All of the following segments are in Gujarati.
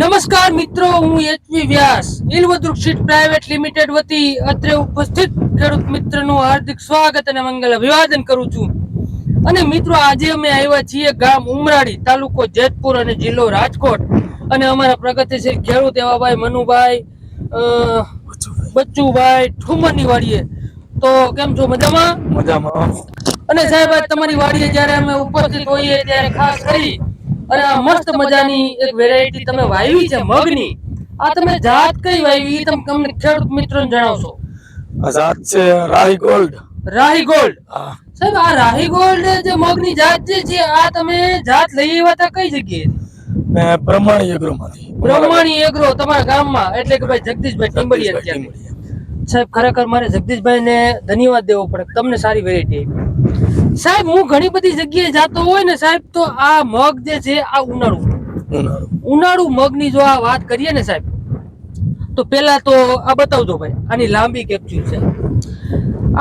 નમસ્કાર મિત્રો હું એચવી વ્યાસ. ઇલવદૃક પ્રાઇવેટ લિમિટેડ વતી અત્રે ઉપસ્થિત ખેડૂત મિત્રનું હાર્દિક સ્વાગત અને મંગલ અભિવાદન કરું છું. અને મિત્રો આજે અમે આવ્યા છીએ ગામ ઉમરાડી તાલુકો જેતપુર અને જિલ્લો રાજકોટ. અને અમારા પ્રગતિશીલ ખેડૂત એવા ભાઈ મનુભાઈ બચ્ચુભાઈ ઠુમરની વાડીએ. તો કેમ છો? મજામાં? મજામાં. અને સાહેબ તમારી વાડીએ જ્યારે અમે ઉપસ્થિત હોઈએ ત્યારે ખાસ કરી અને આ મસ્ત મજાની એક વેરાયટી તમે વાવી છે મગની. આ તમે જાત કઈ વાવી તમે તમને ખેડૂત મિત્રોને જણાવશો. આ જાત છે રાહી ગોલ્ડ. રાહી ગોલ્ડ. સાહેબ આ રાહી ગોલ્ડ જે મગની જાત જે છે આ તમે જાત લઈ આવ્યા હતા કઈ જગ્યાએ? બ્રહ્માણી એગ્રો તમારા ગામમાં. એટલે કે ભાઈ જગદીશભાઈ ટીમ્બડિયા જગદીશભાઈ સાહેબ ખરેખર મારે જગદીશભાઈને ધન્યવાદ દેવો પડે. તમને સારી વેરાયટી સાહેબ હું ઘણી બધી જગ્યાએ જાતો હોય ને સાહેબ તો આ મગ જે છે આ ઉનાળુ. ઉનાળુ. મગની જો આ વાત કરીએ ને સાહેબ તો પેલા તો આ બતાવજો ભાઈ આની લાંબી કેપ્સ્યુલ છે.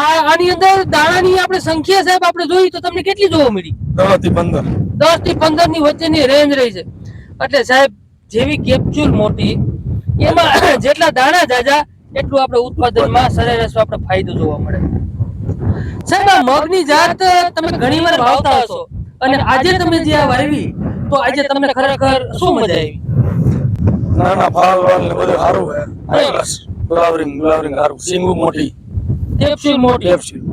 આ આની અંદર દાણાની આપણે સંખ્યા સાહેબ આપણે જોઈ તો તમને કેટલી જોવા મળી? દસથી પંદર. દસથી પંદરની વચ્ચેની રેન્જ રહી છે. એટલે સાહેબ જેવી કેપ્સ્યુલ મોટી એમાં જેટલા દાણા જાજા એટલું આપણે ઉત્પાદનમાં સરેરાશ આપણે ફાયદો જોવા મળે. સાહેબ આ મગની જાત તમે ઘણી વાર વાવતા હશો. અને આજે તમે જે આ વાવી તો આજે તમને ખરેખર શું મજા આવી? નાના ફાલ વાલ ને બધું સારું હે હાઈ ક્લાસ ગુલાવરિંગ સારું. સિંગુ મોટી. કેપ્સ્યુલ મોટી. કેપ્સ્યુલ.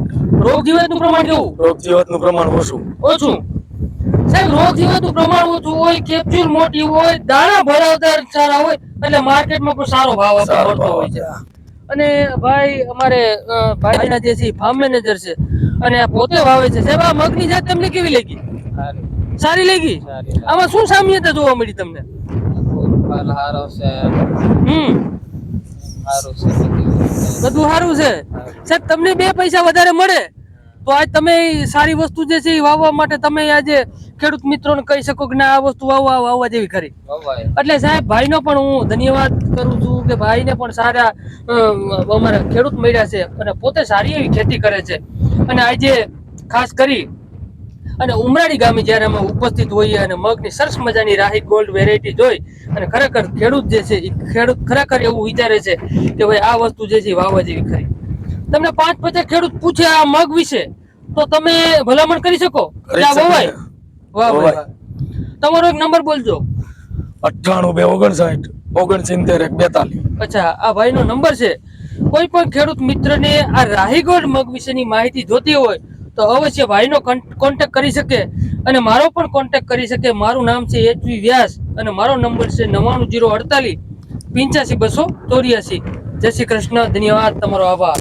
રોગ જીવાતનું પ્રમાણ કેવું? રોગ જીવાતનું પ્રમાણ ઓછું. ઓછું. સાહેબ રોગ જીવાતનું પ્રમાણ ઓછું હોય કેપ્સ્યુલ મોટી હોય દાણા ભરાવદાર સારા હોય એટલે માર્કેટમાં પણ સારો ભાવ ભાવ હોય છે. અને ભાઈ અમારે ભાઈના જે છે ફાર્મ મેનેજર છે. અને પોતે વાવે છે. સાહેબ આ મગની જાત તમને કેવી લાગી? સારી. લાગી? આમાં શું સામ્યતા જોવા મળી તમને? હમ. બધું. સારું છે. સાહેબ તમને બે પૈસા વધારે મળે? તો આજ તમે સારી વસ્તુ જે છે એ વાવવા માટે તમે આજે ખેડૂત મિત્રોને કહી શકો કે ના આ વસ્તુ વાવવા વાવવા જેવી ખરી. એટલે સાહેબ ભાઈનો પણ હું ધન્યવાદ કરું છું કે ભાઈને પણ સારા અમારા ખેડૂત મળ્યા છે અને પોતે સારી એવી ખેતી કરે છે. અને આજે ખાસ કરી અને ઉમરાળી ગામે જ્યારે અમે ઉપસ્થિત હોઈએ અને મગની સરસ મજાની રાહી ગોલ્ડ વેરાયટી જોઈ અને ખરેખર ખેડૂત જે છે એ ખેડૂત ખરેખર એવું વિચારે છે કે ભાઈ આ વસ્તુ જે છે વાવવા જેવી ખરી તમને પાંચ પચાસ ખેડૂત પૂછે આ મગ વિશે તો તમે ભલામણ કરી શકો. વવાય. વાહ. તમારો એક નંબર બોલજો. અઠ્ઠાણું બે ઓગણસાઠ ઓગણસિત્તેર એક બેતાલીસ. અચ્છા આ ભાઈનો નંબર છે. કોઈ પણ ખેડૂત મિત્રને આ રાહીગઢ મગ વિશેની માહિતી જોતી હોય તો અવશ્ય ભાઈનો કોન્ટેક્ટ કરી શકે. અને મારો પણ કોન્ટેક્ટ કરી શકે. મારું નામ છે એચવી વ્યાસ અને મારો નંબર છે નવ્વાણું જીરો અડતાલીસ પિંચાસી બસો ચોર્યાસી. જય શ્રી કૃષ્ણ ધન્યવાદ તમારો આભાર.